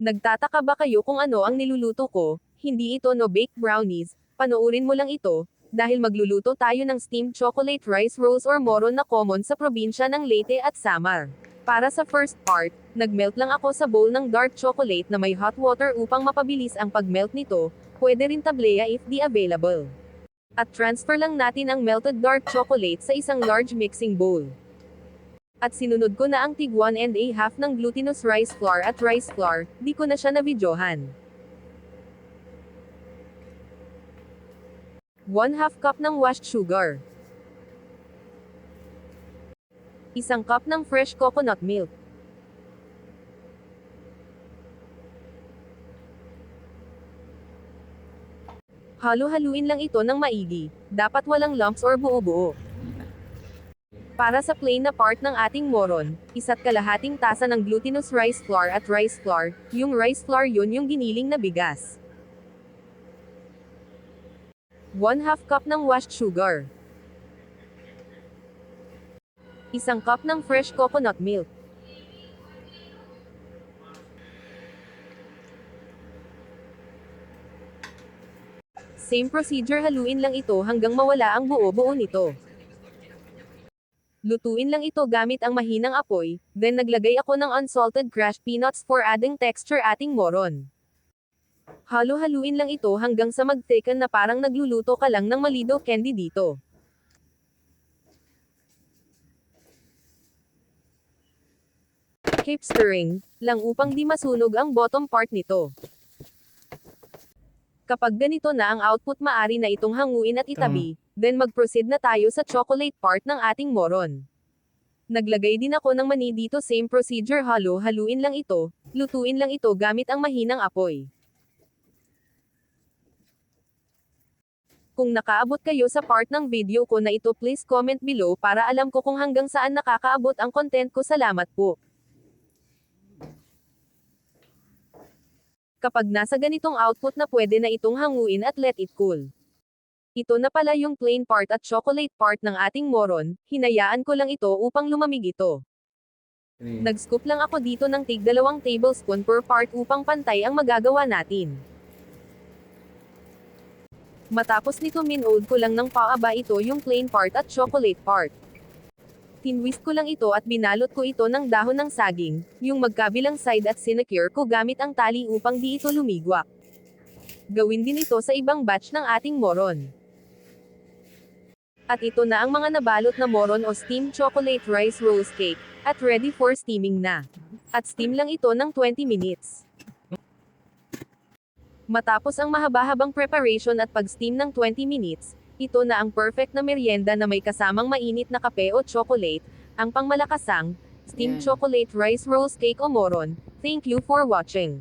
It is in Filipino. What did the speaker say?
Nagtataka ba kayo kung ano ang niluluto ko? Hindi ito no baked brownies, panoorin mo lang ito, dahil magluluto tayo ng steamed chocolate rice rolls or moron na common sa probinsya ng Leyte at Samar. Para sa first part, nagmelt lang ako sa bowl ng dark chocolate na may hot water upang mapabilis ang pagmelt nito, pwede rin tableya if di available. At transfer lang natin ang melted dark chocolate sa isang large mixing bowl. At sinunod ko na ang tig 1 and a half ng glutinous rice flour at rice flour, di ko na siya nabidyohan. 1 half cup ng washed sugar. Isang cup ng fresh coconut milk. Halo-haluin lang ito ng maigi. Dapat walang lumps or buo-buo. Para sa plain na part ng ating moron, isa't kalahating tasa ng glutinous rice flour at rice flour, yung rice flour yun yung giniling na bigas. 1 half cup ng washed sugar. Isang cup ng fresh coconut milk. Same procedure haluin lang ito hanggang mawala ang buo-buo nito. Lutuin lang ito gamit ang mahinang apoy, then naglagay ako ng unsalted crushed peanuts for adding texture ating moron. Halo-haluin lang ito hanggang sa mag-thicken na parang nagluluto ka lang ng malido candy dito. Keep stirring, lang upang di masunog ang bottom part nito. Kapag ganito na ang output maari na itong hanguin at itabi, then mag-proceed na tayo sa chocolate part ng ating moron. Naglagay din ako ng mani dito same procedure halo haluin lang ito, lutuin lang ito gamit ang mahinang apoy. Kung nakaabot kayo sa part ng video ko na ito please comment below para alam ko kung hanggang saan nakakaabot ang content ko salamat po. Kapag nasa ganitong output na pwede na itong hanguin at let it cool. Ito na pala yung plain part at chocolate part ng ating moron, hinayaan ko lang ito upang lumamig ito. Nag-scoop lang ako dito ng tig dalawang tablespoon per part upang pantay ang magagawa natin. Matapos nito minold ko lang ng paaba ito yung plain part at chocolate part. Tinwist ko lang ito at binalot ko ito ng dahon ng saging, yung magkabilang side at sinecure ko gamit ang tali upang di ito lumigwak. Gawin din ito sa ibang batch ng ating moron. At ito na ang mga nabalot na moron o steamed chocolate rice rolls cake, at ready for steaming na. At steam lang ito ng 20 minutes. Matapos ang mahaba-habang preparation at pag-steam ng 20 minutes, ito na ang perfect na merienda na may kasamang mainit na kape o chocolate, ang pangmalakasang, steamed Yan. chocolate rice rolls cake o moron. Thank you for watching.